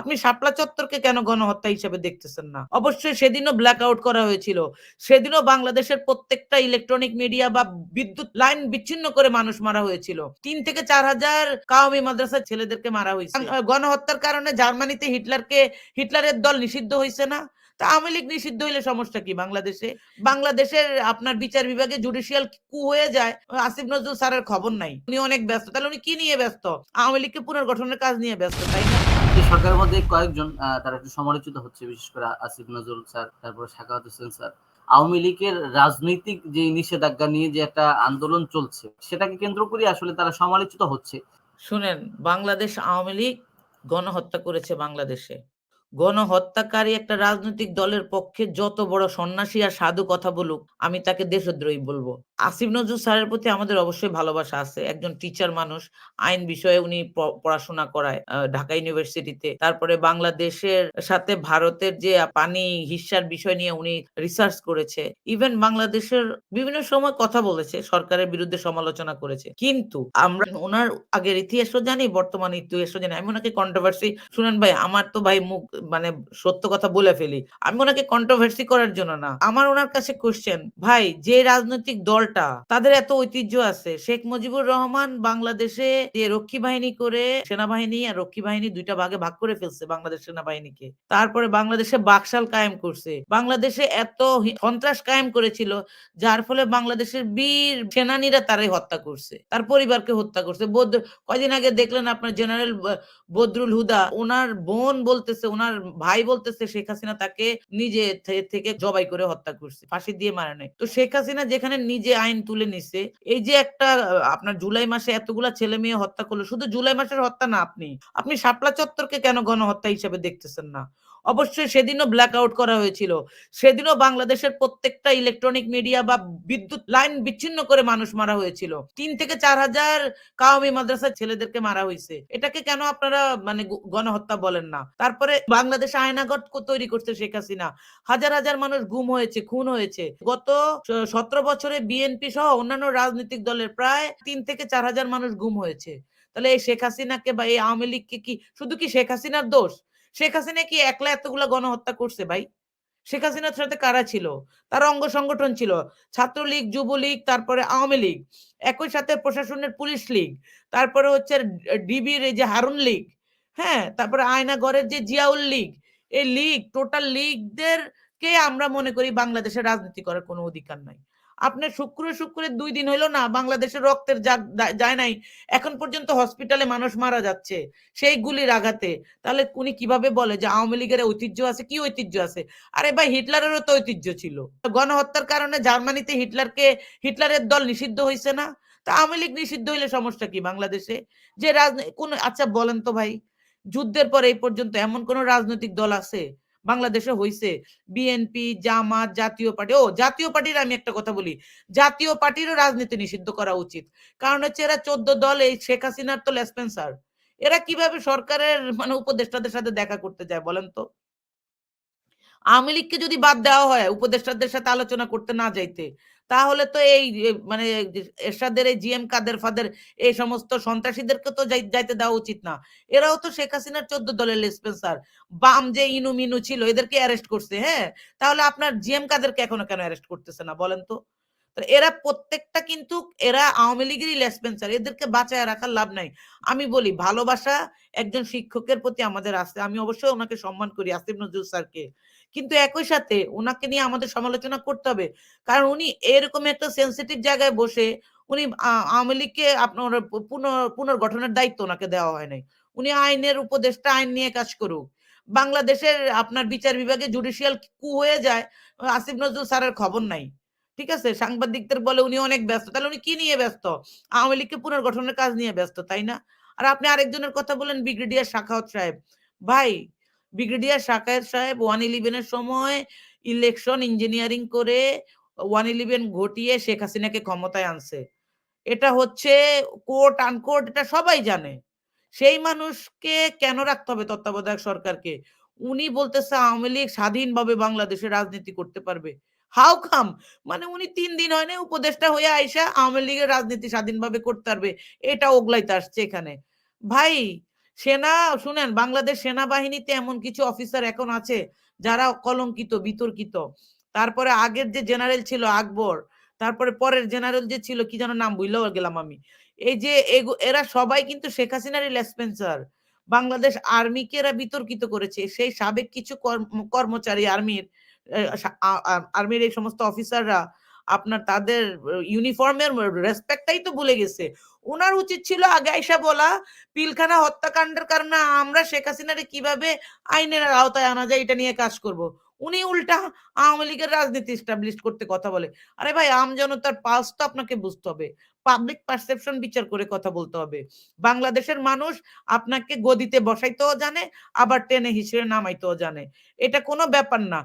আপনি শাপলা চত্বরকে কেন গণহত্যা হিসেবে দেখতেছেন না? অবশ্যই সেদিনও ব্ল্যাক আউট করা হয়েছিল। সেদিনও বাংলাদেশের প্রত্যেকটা ইলেকট্রনিক মিডিয়া বা বিদ্যুৎ লাইন বিচ্ছিন্ন করে মানুষ মারা হয়েছিল। তিন থেকে চার হাজার কাওমি মাদ্রাসার ছেলেদেরকে মারা হয়েছে। গণহত্যার কারণে জার্মানিতে হিটলারকে হিটলারের দল নিষিদ্ধ হয়েছে না? তা আওয়ামী লীগ নিষিদ্ধ হইলে সমস্যা কি বাংলাদেশে? বাংলাদেশের আপনার বিচার বিভাগে জুডিশিয়াল কু হয়ে যায় আসিফ নজরুল স্যারের খবর নাই। উনি অনেক ব্যস্ত। তাহলে উনি কি নিয়ে ব্যস্ত? আওয়ামী লীগকে পুনর্গঠনের কাজ নিয়ে ব্যস্ত তাই না? এই সরকারের মধ্যে কয়েকজন তারা একটু সমালোচিত হচ্ছে, বিশেষ করে আসিফ নজরুল স্যার, তারপর সাকাওয়াত হোসেন স্যার। আওয়ামী লীগের রাজনৈতিক যে নিষেধাজ্ঞা নিয়ে যে একটা আন্দোলন চলছে, সেটাকে কেন্দ্র করে আসলে তারা সমালোচিত হচ্ছে। শুনেন, বাংলাদেশ আওয়ামী লীগ গণহত্যা করেছে বাংলাদেশে। গণহত্যাকারী একটা রাজনৈতিক দলের পক্ষে যত বড় সন্ন্যাসী আর সাধু কথা বলুক, আমি তাকে দেশদ্রোহী বলব। আসিফ নজরুল স্যারের প্রতি আমাদের অবশ্যই ভালোবাসা আছে। একজন টিচার মানুষ, আইন বিষয়ে উনি পড়াশোনা করায় ঢাকা ইউনিভার্সিটিতে। তারপরে বাংলাদেশের সাথে ভারতের যে পানি হিস্যার বিষয় নিয়ে উনি রিসার্চ করেছে। ইভেন বাংলাদেশের বিভিন্ন সময় কথা বলেছে, সরকারের বিরুদ্ধে সমালোচনা করেছে। কিন্তু আমরা ওনার আগের ইতিহাসও জানি, বর্তমান ইতিহাসও জানি। আমি ওনাকে কন্ট্রোভার্সি শুনেন ভাই, আমার তো ভাই মুখ মানে সত্য কথা বলে ফেলি। আমি ওনাকে কন্ট্রোভার্সি করার জন্য না। আমার ওনার কাছে কোশ্চেন ভাই, যে রাজনৈতিক দলটা, তাদের এত ঐতিহ্য আছে, শেখ মুজিবুর রহমান বাংলাদেশে যে রক্ষী বাহিনী করে সেনাবাহিনী আর রক্ষী বাহিনী দুইটা ভাগে ভাগ করে ফেলছে বাংলাদেশ সেনাবাহিনীকে, তারপরে বাংলাদেশে বাকশাল কায়েম করছে, বাংলাদেশে এত সন্ত্রাস কায়েম করেছিল, যার ফলে বাংলাদেশের বীর সেনানীরা তারাই হত্যা করছে, তার পরিবারকে হত্যা করছে। কয়দিন আগে দেখলেন আপনার জেনারেল বদরুল হুদা, ওনার বোন বলতেছে, ওনার ভাই বলতেছে, শেখ হাসিনা তাকে নিজে থেকে জবাই করে হত্যা করছে, ফাঁসি দিয়ে মারা নাই। তো শেখ হাসিনা যেখানে নিজে আইন তুলে নিছে, এই যে একটা, আপনার জুলাই মাসে এতগুলা ছেলে মেয়ে হত্যা করল, শুধু জুলাই মাসের হত্যা না আপনি আপনি শাপলা চত্বরকে কেন গণহত্যা হিসেবে দেখতেছেন না? অবশ্যই সেদিনও ব্ল্যাক আউট করা হয়েছিল, সেদিনও বাংলাদেশের প্রত্যেকটা ইলেকট্রনিক মিডিয়া বা বিদ্যুৎ লাইন বিচ্ছিন্ন করে মানুষ মারা হয়েছিল। তিন থেকে চার হাজার কাওমি মাদ্রাসার ছেলেদেরকে মারা হয়েছে। এটাকে কেন আপনারা মানে গণহত্যা বলেন না? তারপরে বাংলাদেশ আয়নাগর কো- তৈরি করছে শেখ হাসিনা। হাজার হাজার মানুষ গুম হয়েছে, খুন হয়েছে। গত সতেরো বছরে বিএনপি সহ অন্যান্য রাজনৈতিক দলের প্রায় তিন থেকে চার হাজার মানুষ গুম হয়েছে। তাহলে এই শেখ হাসিনাকে বা এই আওয়ামী লীগকে কি শুধু কি শেখ হাসিনার দোষ? শেখ হাসিনা কি একলা এতগুলা গণহত্যা করছে ভাই? শেখ হাসিনার সাথে কারা ছিল? তার অঙ্গ সংগঠন ছিল ছাত্রলীগ, যুবলীগ, তারপরে আওয়ামী লীগ। একই সাথে প্রশাসনের পুলিশ লীগ। তারপরে হচ্ছে ডিবির এই যে হারুন লীগ। হ্যাঁ তারপরে আয়নাগড়ের যে জিয়াউল লীগ, এই লীগ টোটাল লীগদের কে আমরা মনে করি বাংলাদেশে রাজনীতি করার কোনো অধিকার নাই। আপনার শুক্র শুক্রে দুই দিন হইল না, বাংলাদেশের রক্তের যায় নাই, এখন পর্যন্ত হসপিটালে মানুষ মারা যাচ্ছে, সেই গুলির আঘাতে। তাহলে উনি কীভাবে বলে যে আওয়ামী লীগের ঐতিহ্য আছে? কি ঐতিহ্য আছে? আরে ভাই, হিটলারেরও তো ঐতিহ্য ছিল। গণহত্যার কারণে জার্মানিতে হিটলারকে, হিটলারের দল নিষিদ্ধ হয়েছে না? তা আওয়ামী লীগ নিষিদ্ধ হইলে সমস্যা কি বাংলাদেশে? যে রাজনীতি কোন আচ্ছা বলেন তো ভাই। যুদ্ধের পর এই পর্যন্ত এমন কোন রাজনৈতিক দল আছে? বাংলাদেশে হইছে। বিএনপি জামাত, জাতীয় পার্টি। ও, জাতীয় পার্টির আমি একটা কথা বলি। জাতীয় পার্টিরও রাজনীতি নিষিদ্ধ করা উচিত। কারণ হচ্ছে এরা চোদ্দ দল, এই শেখ হাসিনার তো লেসপেন্সার। এরা কীভাবে সরকারের মানে উপদেষ্টাদের সাথে দেখা করতে যায় বলেন তো? আওয়ামী লীগকে যদি বাদ দেওয়া হয় উপদেষ্টাদের সাথে আলোচনা করতে না যাইতে তাহলে তো এই মানে এরশাদের, এই জিএম কাদের ফাদের এই সমস্ত সন্ত্রাসীদেরকে তো যাইতে দেওয়া উচিত না। এরাও তো শেখ হাসিনার চোদ্দ দলের স্পেন্সার বাম যে ইনু মিনু ছিল, এদেরকে অ্যারেস্ট করছে হ্যাঁ? তাহলে আপনার জিএম কাদেরকে এখনও কেন অ্যারেস্ট করতেছে না, বলেন তো? এরা প্রত্যেকটা কিন্তু এরা আওয়ামী লীগেরই লেসপেন্সার, এদেরকে বাঁচায় রাখার লাভ নাই। আমি বলি, ভালোবাসা একজন শিক্ষকের প্রতি আমাদের আছে, আমি অবশ্যই ওনাকে সম্মান করি, আসিফ নজরুল স্যারকে। কিন্তু একই সাথে ওনাকে নিয়ে আমাদের সমালোচনা করতে হবে, কারণ উনি এরকম একটা সেন্সিটিভ জায়গায় বসে উনি আওয়ামী লীগকে আপনার পুনর্গঠনের দায়িত্ব ওনাকে দেওয়া হয় নাই। উনি আইনের উপদেষ্টা, আইন নিয়ে কাজ করুক। বাংলাদেশের আপনার বিচার বিভাগে জুডিশিয়াল কু হয়ে যায়, আসিফ নজরুল স্যারের খবর নাই। ঠিক আছে? সাংবাদিকদের বলে উনি অনেক ব্যস্ত, তাহলে উনি কি নিয়ে ব্যস্ত? আওয়ামী লীগকে পুনর্গঠনের কাজ নিয়ে ব্যস্ত, তাই না? আর আপনি আরেকজনের কথা বলেন, ব্রিগেডিয়ার শাখাওয়াত সাহেব। ভাই, ব্রিগেডিয়ার শাখায়েত সাহেব ওয়ান ইলেভেনের সময় ইলেকশন ইঞ্জিনিয়ারিং করে ওয়ান ইলেভেন ঘটিয়ে শেখ হাসিনাকে ক্ষমতায় আনছে। এটা হচ্ছে কোর্ট আনকোর্ট এটা সবাই জানে। সেই মানুষকে কেন রাখতে হবে তত্ত্বাবধায়ক সরকারকে? উনি বলতেছে আওয়ামী লীগ স্বাধীনভাবে বাংলাদেশে রাজনীতি করতে পারবে। হাউ কাম মানে উনি তিন দিন হয় না উপদেষ্টা হয়ে আইসা আওয়ামী লীগের রাজনীতি স্বাধীনভাবে করতে পারবে। এটা ওগলাইতে আসছে এখানে। ভাই, সেনা, শুনেন, বাংলাদেশ সেনাবাহিনীতে এমন কিছু অফিসার এখন আছে যারা কলঙ্কিত, বিতর্কিত। তারপরে আগের যে জেনারেল ছিল আকবর, তারপরে পরের জেনারেল যে ছিল, কি যেন নাম বুঝলেও গেলাম আমি। এই যে এরা সবাই কিন্তু শেখ হাসিনারই লেসপেন্সার বাংলাদেশ আর্মিকে এরা বিতর্কিত করেছে। সেই সাবেক কিছু কর্ম- কর্মচারী আর্মির আর্মির এই সমস্ত অফিসাররা আপনার তাদের ইউনিফর্মের রেসপেক্টটাই তো ভুলে গেছে। ওনার উচিত ছিল আগে আইসা বলা, পিলখানা হত্যাকাণ্ডের কারণে আমরা শেখ হাসিনারে কীভাবে আইনের আওতায় আনা যায় এটা নিয়ে কাজ করব। উনি উল্টা আওয়ামী লীগের রাজনীতি স্টাবলিশ করতে কথা বলে। আরে ভাই আমজনতার পালস তো আপনাকে বুঝতে হবে। পাবলিক পারসেপশন বিচার করে কথা বলতে হবে। বাংলাদেশের মানুষ আপনাকে গদিতে বসাইতেও জানে, আবার টেনে হিসেবে নামাইতেও জানে। এটা কোনো ব্যাপার না।